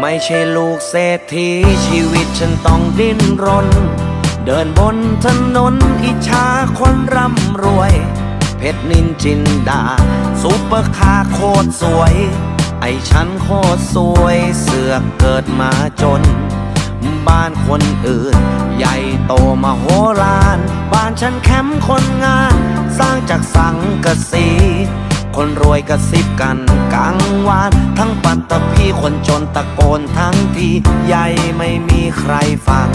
ไม่ใช่ลูกเศรษฐีชีวิตฉันต้องดิ้นรน เดินบนถนนอิจฉาคนร่ำรวย เพชรนินจินดาซุปเปอร์คาร์โคตรสวย ไอฉันโคตรสวยเสือกเกิดมาจน บ้านคนอื่น ใหญ่โตมโหฬารบ้านฉันแคมป์คนงาน สร้างจากสังกะสี คนรวยกระซิบกันกลางวาน ทั้งปัตตภีคนจนตะโกนทั้งทีใหญ่ไม่มีใครฟัง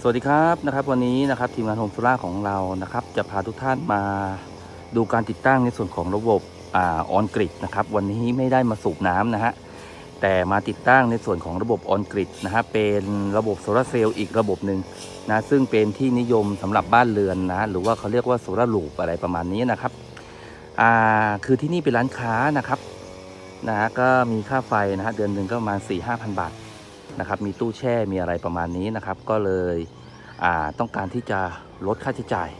สวัสดีครับนะครับ วันนี้นะครับทีมงานโฮมโซล่าของเรานะครับ จะพาทุกท่านมาดูการติดตั้งในส่วนของระบบออนกริดนะครับ วันนี้ไม่ได้มาสูบน้ำนะฮะ แต่มาติดตั้งในส่วนของระบบออนกริดนะฮะเป็นระบบโซลาเซลล์อีกระบบหนึ่งนะซึ่งเป็นที่นิยมสำหรับบ้านเรือนนะหรือว่าเขาเรียกว่าโซลาร์ลูปอะไรประมาณนี้นะครับอ่าคือที่นี่เป็นร้านค้านะครับนะฮะก็มีค่าไฟนะฮะเดือนหนึ่งก็ประมาณ4 5 0 0 0บาทนะครับมีตู้แช่มีอะไรประมาณนี้นะครับ ก็เลยอ่าต้องการที่จะลดค่าใช้จ่าย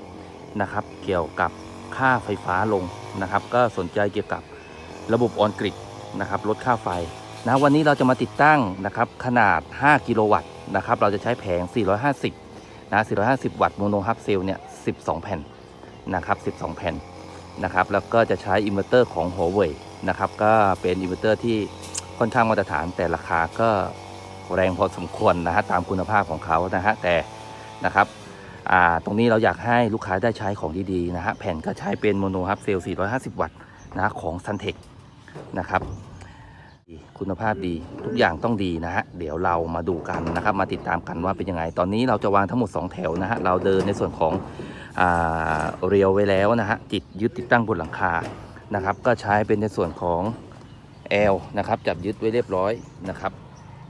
นะครับ เกี่ยวกับค่าไฟฟ้าลงนะครับ ก็สนใจเกี่ยวกับระบบออนกริดนะครับลดค่าไฟ นะวันนี้เราจะมาติดตั้งนะครับขนาด 5 กิโลวัตต์นะครับเราจะใช้แผง 450 นะ 450 วัตต์โมโนฮับเซลเนี่ย 12 แผ่นนะครับ 12 แผ่นนะครับแล้วก็จะใช้อินเวอร์เตอร์ของ Huawei นะครับก็เป็นอินเวอร์เตอร์ที่ค่อนข้างมาตรฐานแต่ราคาก็แรงพอสมควรนะฮะตามคุณภาพของเขานะฮะแต่นะครับอ่าตรงนี้เราอยากให้ลูกค้าได้ใช้ของดีๆนะฮะแผ่นก็ใช้เป็นโมโนฮับเซล450 วัตต์นะของ Suntex นะครับ คุณภาพดีทุกอย่างต้องดีนะฮะเดี๋ยวเรามาดูกันนะครับ มาติดตามกันว่าเป็นยังไง ตอนนี้เราจะวางทั้งหมด 2 แถวนะฮะเราเดินในส่วนของอเรียวไว้แล้วนะฮะติดยึดติดตั้งบนหลังคานะครับ ก็ใช้เป็นในส่วนของ L นะครับ จับยึดไว้เรียบร้อยนะครับ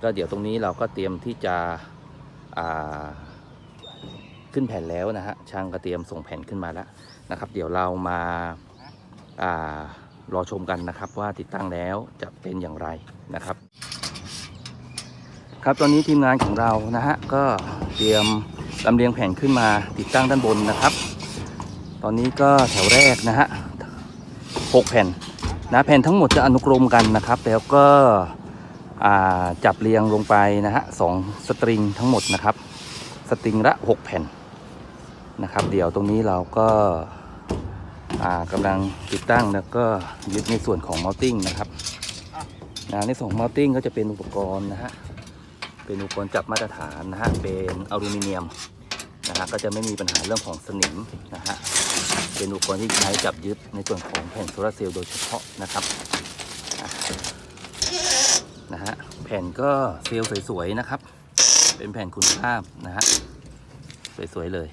ก็เดี๋ยวตรงนี้เราก็เตรียมที่จะขึ้นแผ่นแล้วนะฮะช่างก็เตรียมส่งแผ่นขึ้นมาแล้วนะครับ เดี๋ยวเรามา รอชมกันนะครับว่าติดตั้งแล้วจะเป็นอย่างไรนะครับ ครับตอนนี้ทีมงานของเรานะฮะก็เตรียมลำเลียงแผ่นขึ้นมาติดตั้งด้านบนนะครับ ตอนนี้ก็แถวแรกนะฮะหกแผ่นนะแผ่นทั้งหมดจะอนุกรมกันนะครับ แล้วก็จับเรียงลงไปนะฮะสองสตริงทั้งหมดนะครับ สตริงละ 6 แผ่นนะครับ เดี๋ยวตรงนี้เราก็ กำลังติดตั้งแล้วก็ยึดในส่วนของม o ลติ้งนะครับในส่วนของม o ลติ้งก็จะเป็นอุปกรณ์นะฮะเป็นอุปกรณ์จับมาตรฐานนะฮะเป็นอลูมิเนียมนะฮะก็จะไม่มีปัญหาเรื่องของสนิมนะฮะเป็นอุปกรณ์ที่ใช้จับยึดในส่วนของแผ่นโซลาร์เซลล์โดยเฉพาะนะครับนะฮะแผ่นก็เซลล์สวยๆนะครับ เป็นแผ่นคุณภาพนะฮะสวยๆเลย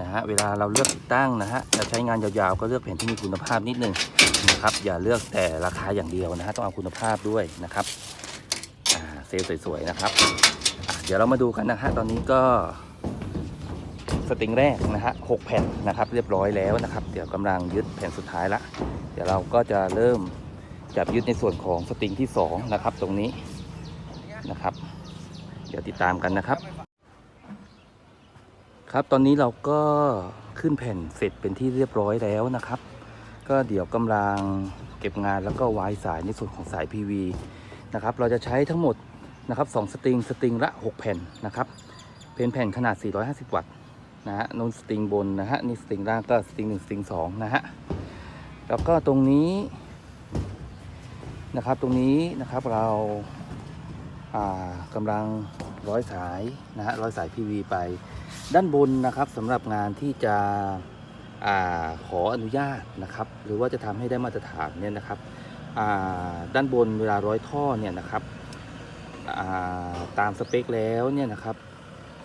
นะฮะเวลาเราเลือกติดตั้งนะฮะจะใช้งานยาวๆก็เลือกแผ่นที่มีคุณภาพนิดนึงนะครับอย่าเลือกแต่ราคาอย่างเดียวนะฮะต้องเอาคุณภาพด้วยนะครับเซลล์สวยๆนะครับเดี๋ยวเรามาดูกันนะฮะตอนนี้ก็สติงแรกนะฮะหกแผ่นนะครับเรียบร้อยแล้วนะครับ เดี๋ยวกำลังยึดแผ่นสุดท้ายละ เดี๋ยวเราก็จะเริ่มจับยึดในส่วนของสติงที่2นะครับตรงนี้นะครับ เดี๋ยวติดตามกันนะครับ ครับ ตอนนี้เราก็ขึ้นแผ่นเสร็จเป็นที่เรียบร้อยแล้วนะครับ ก็เดี๋ยวกำลังเก็บงานแล้วก็วายสายในส่วนของสาย PV นะครับ เราจะใช้ทั้งหมดนะครับ2สตริง สตริงละ 6 แผ่นนะครับ เป็นแผ่นขนาด 450 วัตต์นะฮะนนสตริงบนนะฮะ นี่สตริงล่างก็สตริง1สตริง2นะฮะ แล้วก็ตรงนี้นะครับ ตรงนี้นะครับเรา กำลังร้อยสายนะฮะร้อยสาย PV ไป ด้านบนนะครับสำหรับงานที่จะอขออนุญาตนะครับ หรือว่าจะทำให้ได้มาตรฐานเนี่ยนะครับด้านบนเวลาร้อยท่อเนี่ยนะครับาตามสเปคแล้วเนี่ยนะครับ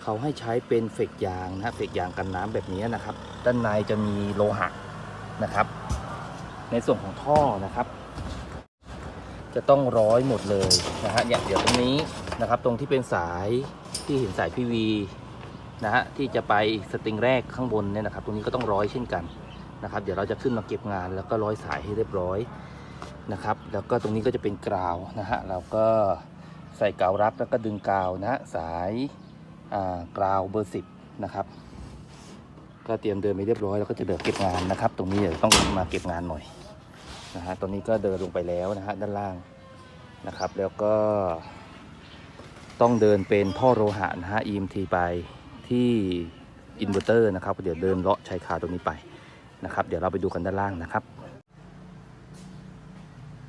เขาให้ใช้เป็นเฟกยางนะฮะเฟกยางกันน้ำแบบนี้นะครับ ด้านในจะมีโลหะนะครับ ในส่วนของท่อนะครับ จะต้องร้อยหมดเลยนะฮะเนี่ยเดี๋ยวตรงนี้นะครับตรงที่เป็นสายที่เห็นสายพีวีนะฮะที่จะไปสตริงแรกข้างบนเนี่ยนะครับ ตรงนี้ก็ต้องร้อยเช่นกันนะครับ เดี๋ยวเราจะขึ้นมาเก็บงานแล้วก็ร้อยสายให้เรียบร้อยนะครับ แล้วก็ตรงนี้ก็จะเป็นกราวนะฮะเราก็ใส่กาวรัดแล้วก็ดึงกาวนะสายกราวเบอร์สิบนะครับ ก็เตรียมเดินไปเรียบร้อยแล้วก็จะเดินเก็บงานนะครับ ตรงนี้เดี๋ยวต้องมาเก็บงานหน่อย นะฮะตอนนี้ก็เดินลงไปแล้วนะฮะด้านล่างนะครับ แล้วก็ต้องเดินเป็นท่อโลหะนะฮะ EMT ไปที่อินเวอร์เตอร์นะครับ เดี๋ยวเดินเลาะชายคาตรงนี้ไปนะครับ เดี๋ยวเราไปดูกันด้านล่างนะครับ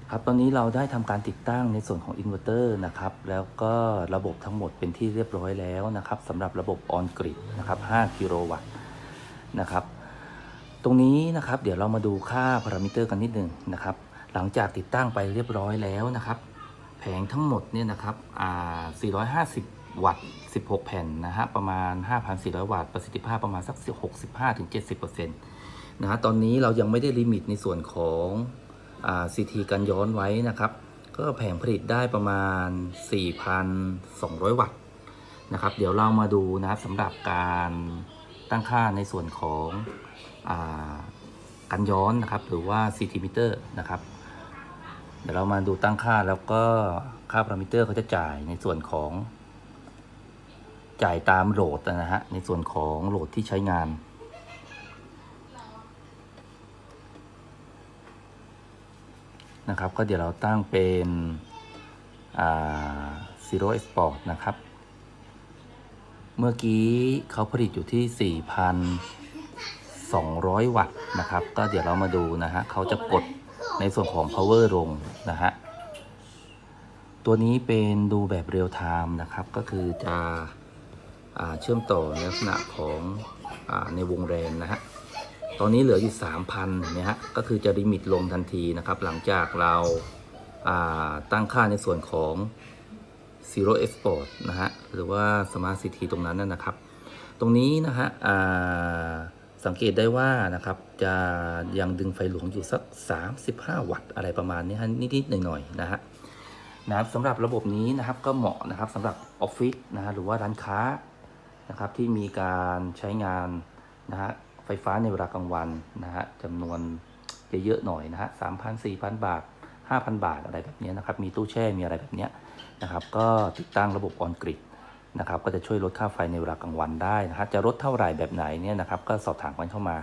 ครับตอนนี้เราได้ทำการติดตั้งในส่วนของอินเวอร์เตอร์นะครับ แล้วก็ระบบทั้งหมดเป็นที่เรียบร้อยแล้วนะครับสำหรับระบบออนกริดนะครับ 5 กิโลวัตต์นะครับ ตรงนี้นะครับ เดี๋ยวเรามาดูค่าพารามิเตอร์กันนิดหนึ่งนะครับ หลังจากติดตั้งไปเรียบร้อยแล้วนะครับ แผงทั้งหมดเนี่ยนะครับ450 วัตต์ 16 แผ่นนะฮะประมาณ 5,400 วัตต์ประสิทธิภาพประมาณสัก 65-70%นะฮะตอนนี้เรายังไม่ได้ลิมิตในส่วนของอ่า CT กันย้อนไว้นะครับ ก็แผงผลิตได้ประมาณ 4,200 วัตต์นะครับ เดี๋ยวเรามาดูนะสำหรับการ ตั้งค่าในส่วนของอากันย้อนนะครับ หรือว่า CT meter นะครับ เดี๋ยวเรามาดูตั้งค่าแล้วก็ค่าพารามิเตอร์เขาจะจ่ายในส่วนของจ่ายตามโหลดนะฮะในส่วนของโหลดที่ใช้งานนะครับก็เดี๋ยวเราตั้งเป็นอ่า Zero Export นะครับ เมื่อกี้เขาผลิตอยู่ที่ 4,200 วัตต์นะครับ ก็เดี๋ยวเรามาดูนะฮะเขาจะกดในส่วนของ power ลงนะฮะ ตัวนี้เป็นดูแบบเรียลไทม์นะครับ ก็คือจะอเชื่อมต่อในลักษณะของอในวงแรมนะฮะ ตอนนี้เหลืออยู่ 3,000เนี่ยฮะ ก็คือจะลิมิตลงทันทีนะครับ หลังจากเราตั้งค่าในส่วนของ Zero Export นะฮะหรือว่า Smart City ตรงนั้นนะนะครับ ตรงนี้นะฮะสังเกตได้ว่านะครับจะยังดึงไฟหลวงอยู่สัก 35 วัตต์อะไรประมาณนี้ฮะนิดๆหน่อยๆนะฮะนะครับสำหรับระบบนี้นะครับก็เหมาะนะครับสำหรับออฟฟิศนะฮะหรือว่าร้านค้านะครับที่มีการใช้งานนะฮะไฟฟ้าในเวลากลางวันนะฮะจำนวนเยอะๆหน่อยนะฮะสามพันสี่พันบาทห้าพันบาทอะไรแบบนี้นะครับ มีตู้แช่ มีอะไรแบบเนี้ย นะครับก็ติดตั้งระบบออนกริดนะครับก็จะช่วยลดค่าไฟในเวลากลางวันได้นะครับจะลดเท่าไหร่แบบไหนเนี่ยนะครับก็สอบถามกันเข้ามา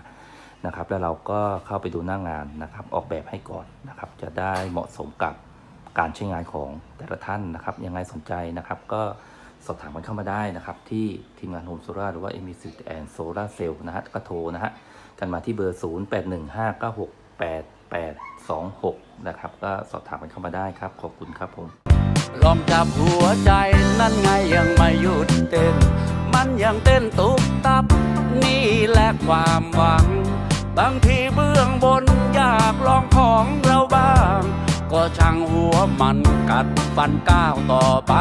นะครับแล้วเราก็เข้าไปดูหน้างานนะครับออกแบบให้ก่อนนะครับจะได้เหมาะสมกับการใช้งานของแต่ละท่านนะครับยังไงสนใจนะครับก็สอบถามกันเข้ามาได้นะครับ ที่ทีมงานโฮมโซล่าหรือว่า m อ c แอนโซล่าเซลล์นะฮะก็โทรนะฮะกันมาที่เบอร์ 0 8 1 5 9 6 8 8 2 6 นะครับ ก็สอบถามกันเข้ามาได้ครับ ขอบคุณครับผม ลองจับหัวใจนั่นไงยังไม่หยุดเต้น มันยังเต้นตุบตับ นี่แหละความหวัง บางทีเบื้องบนอยากลองของเราบ้าง ก็ช่างหัวมันกัดฟันก้าวต่อไป